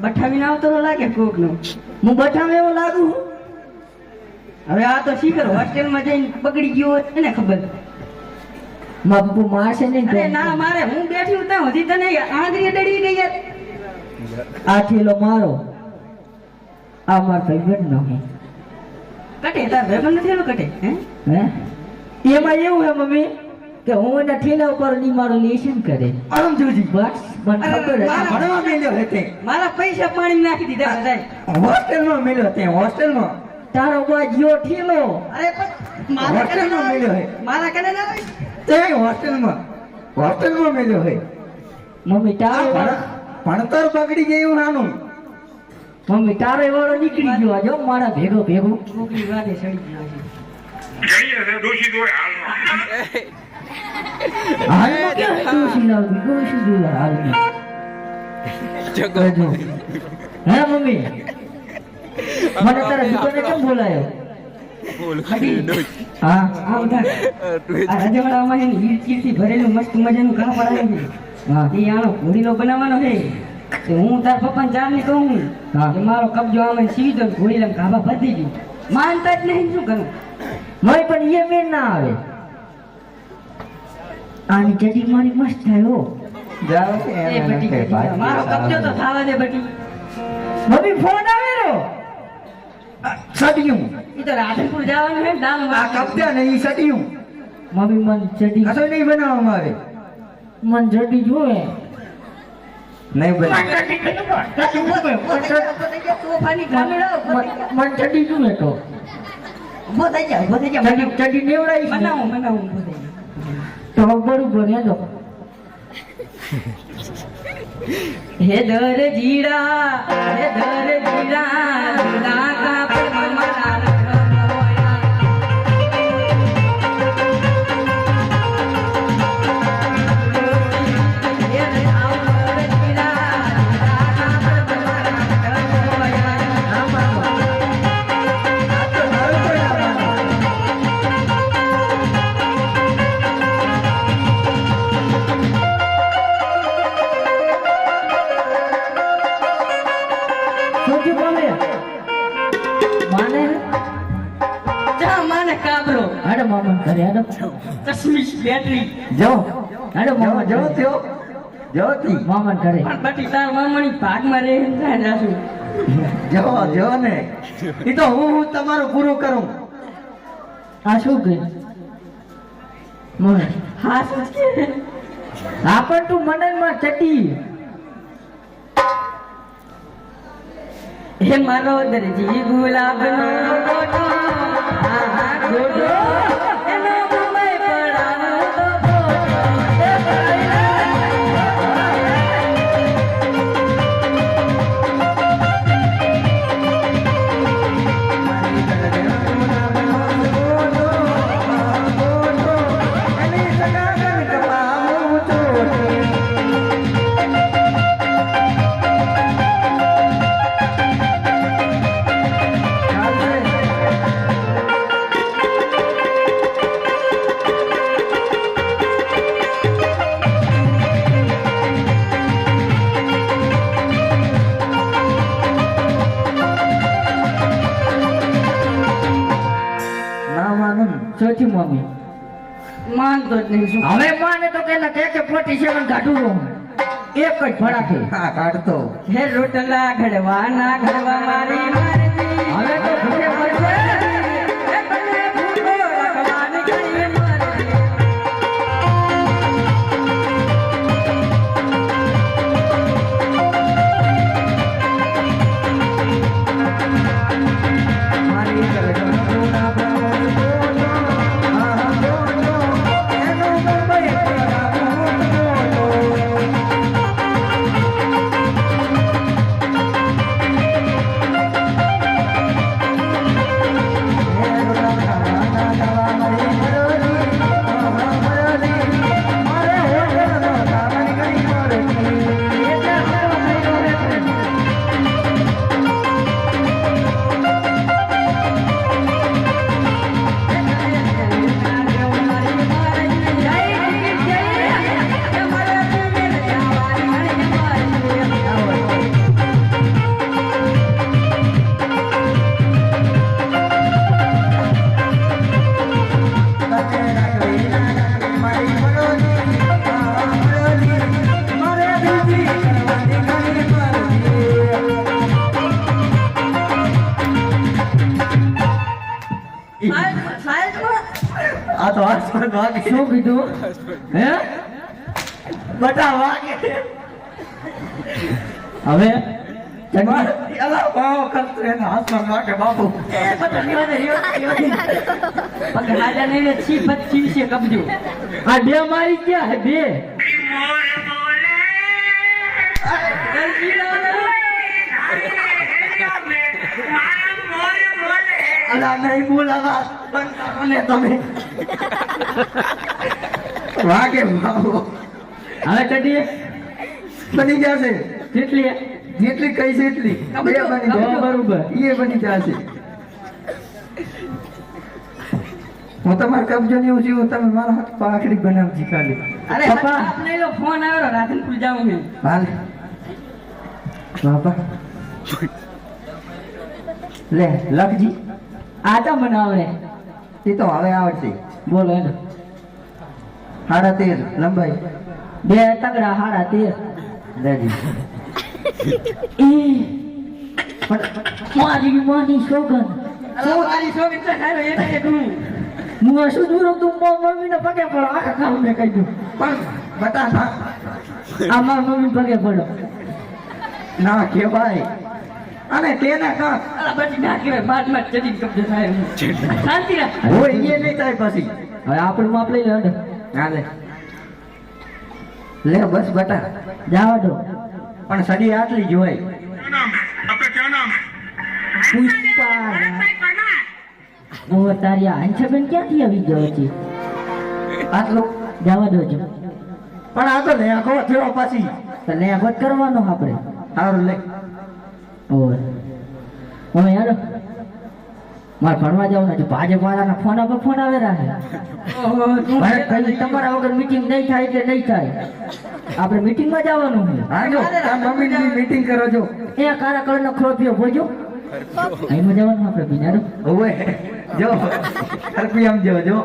બઠાવીને આવતો લાગે કોક નો હું બઠાવે એવો લાગુ હવે આ તો શીખર હોસ્ટેલમાં જઈને બગડી ગયો હોય એને ખબર. મા બાપુ મારશે ને ના, મારે હું બેઠી હું ત્યાં સુધી તને આંગળી ડળી ગઈ યાર. આ થેલો મારો. આ માર ભાઈબંધ નો હે કટે તાર ભાઈબંધ નથી કટે હે? એમાં એવું હે મમ્મી કે હું એના ઠેલા ઉપરની મારું લેશન કરે. આમ જોજી. બસ મને ખબર હતી ભણવા મેલ્યો હતે મારા પૈસા પાણી નાખી દીધા બધાય હોસ્ટેલમાં મેલ્યો હતે હોસ્ટેલમાં. તારો બા ગયો ઠેલો. અરે પણ મારા કને ના મેલ્યો હે. હોય. મારા કને ના હોય. તે હોસ્ટેલમાં. હોસ્ટેલમાં મેલ્યો હે. મમ્મી તારો ભણતર બગડી ગયું નાનું. મમ્મી તારો વાળો નીકળી ગયો જો મારા ભેગો ભેગો. કોકની વાતે ચડી ગયો છે. જઈએ છે દોષિત હોય હાલમાં હાલમાં ક્યાં ડોશી લાવવી ડોશી જોડે હાલમાં હજુ. હે મમ્મી? મને તારા દુકાને કેમ બોલાયો? હા આ બધા આ રજવાડામાં છે ને ઈરચીરથી ભરેલું મસ્ત મજાનું કામ છે. હા એ આનો ઘોડીનો બનાવવાનો છે. હું તાર પપ્પાને ચાલને કહું. કે મારો કબજો આમે સીવી દો ઘોડી લઈને ગાભા ભરી દીધું માનતા જ નહીં શું કરું? મય પણ એ ના આવે. આની ચડી મારી મસ્ત થાય જાઓ એ બટી મારો કબજો તો થાવા દે બટી. મમ્મી ફોન સડિયું. એ તો રાધનપુર જવાનું છે આ કબજા નહીં સડિયું. મમ્મી મને ચડી કશું નહીં બનાવવામાં આવે મને જડી જોવે. નહીં બને મન જડી જોવે. તો ઊભો થઈ જા ઊભો થઈ જા. ચડી ચડી નીવડાવીશ બનાવું બનાવું ઊભો થઈ જા. તો બરોબર હેલો હે દર જીરા હે દર જીડા શું થયું માને? જા માને કાબરો. હાડો મામા ઘરે હાડો. ચશ્મીશ બેટરી. જો હાડો મામા જો થયો જોતી મામા ઘરે. પણ બટી તાર મામાની ભાગમાં રહે ને ત્યાં જાશું જો જો ને. એ તો હું હું તમારું પૂરું કરું. આ શું કે મને હા શું કે પણ તું મને માં ચડી હે મારો દરજી ગુલાબનો ગોટો હા હા ગોટો મમ્મી માનતો જ નહીં શું હવે માને તો કે કે કે 47 કાઢું રો એક જ ફડાકે હા કાઢતો. હે રોટલા ઘડવા ના ઘડવા મારી મારી હવે તો તો હસબન્ડ વાગે. શું કીધું? હે? બટા વાગે હવે બે મારી ક્યાં કરતો નહીં બોલાવા બંધ કરો ને તમે. વાગે બાપુ હવે કદી બની જશે. કેટલી જેટલી કઈ છે એટલી બે બની તો બરોબર. એ બની જશે. હું તમારે કબજો નહીં છું હું તમે મારા હાથ પાખડી બનાવજી ખાલી. અરે પપ્પા. આપને એલો ફોન આવ્યો રાધનપુર જાઉં મેં. હાલ. બાપા. લે લખજી. આ તો મને આવડે. એ તો હવે આવડશે. બોલો એને હાડા તેર લંબાઈ. બે તગડા હાડા તેર. દાદી એ. મારી માની સોગન મારી સોગન તો ખાયો એ એક હું. હું શું દૂર તું મમ્મીને પગે પડો. આખા કામ મેં કહી દઉં. પણ બતા આમાં આ મારા મમ્મી પગે પડો. ના કે ભાઈ અને તેના કામ બધી નાખીને બાદમાં ચડી શબ્દ થાય શાંતિ રાખ. હોય એ નહીં થાય પછી. હવે આપણું માપ લઈ લે હાલે લે. બસ બટા. જાવા દો પણ સડી આટલી જોઈ આપણે ક્યાં ક્યાંથી આવી ગયો છે આટલો જવા દો છે પણ આ તો લેખો થયો પછી. તો લેખો કરવાનો આપણે. સારું લઈ ઓય અમે યાર મારે ભણવા જવું નથી ભાજપ વાળાના ફોન પર ફોન આવે રહે તમારા વગર મીટિંગ નહીં થાય એટલે નહીં થાય. આપણે મીટિંગમાં જવાનું છે. હા જો તાર મમ્મીની મીટિંગ કરો છો એ કારા કલરનો ખોપિયો ભોજો. અહીંમાં જવાનું આપણે બિનારો ઓય જો આમ જો જો.